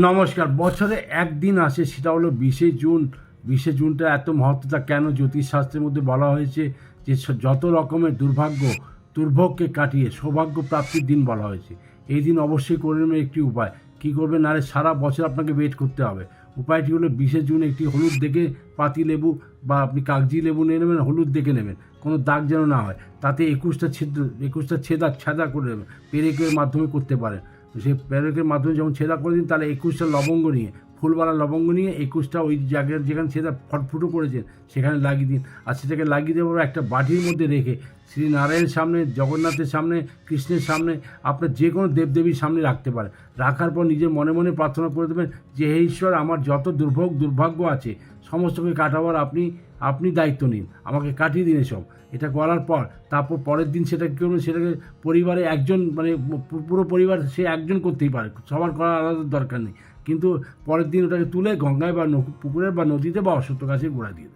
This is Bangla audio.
নমস্কার। বছরে একদিন আসে, সেটা হলো বিশে জুন। বিশে জুনটা এত মহত্বতা কেন জ্যোতিষশাস্ত্রের মধ্যে বলা হয়েছে যে যত রকমের দুর্ভাগ্য, দুর্ভোগকে কাটিয়ে সৌভাগ্য প্রাপ্তির দিন বলা হয়েছে। এই দিন অবশ্যই করে নেবেন একটি উপায়। কি করবেন নাহলে সারা বছর আপনাকে ওয়েট করতে হবে। উপায়টি হলো বিশে জুন একটি হলুদ দেখে পাতি লেবু বা আপনি কাগজি লেবু নিয়ে নেবেন, হলুদ দেখে নেবেন। কোনো দাগ যেন না হয়। তাতে একুশটা ছিদ্র, একুশটা ছেদা ছাদা করে নেবেন। পেরেকের মাধ্যমে করতে পারেন। সেই পেরেকের মাধ্যমে যখন ছেদা করে দিন, তাহলে একুশটা লবঙ্গ নিয়ে, ফুলবালা লবঙ্গ নিয়ে একুশটা ওই জায়গায় যেখানে ছেদা ফটফুটো করেছেন, সেখানে লাগিয়ে দিন। আর সেটাকে লাগিয়ে দেওয়ার একটা বাটির মধ্যে রেখে শ্রী নারায়ণের সামনে, জগন্নাথের সামনে, কৃষ্ণের সামনে, আপনার যে কোনো দেবদেবীর সামনে রাখতে পারেন। রাখার পর নিজের মনে মনে প্রার্থনা করে দেবেন যে, হে ঈশ্বর, আমার যত দুর্ভোগ, দুর্ভাগ্য আছে, সমস্তকে কাটাবার আপনি আপনি দায়িত্ব নিন, আমাকে কাটিয়ে দিন এসব। এটা করার পর, তারপর পরের দিন সেটা কী সেটাকে পরিবারে একজন মানে পুরো পরিবার সে একজন করতেই পারে, সবার করার আলাদা দরকার নেই। কিন্তু পরের দিন ওটাকে তুলে গঙ্গায় বা পুকুরে বা নদীতে বা অসত্য গাছে গোড়া দিয়ে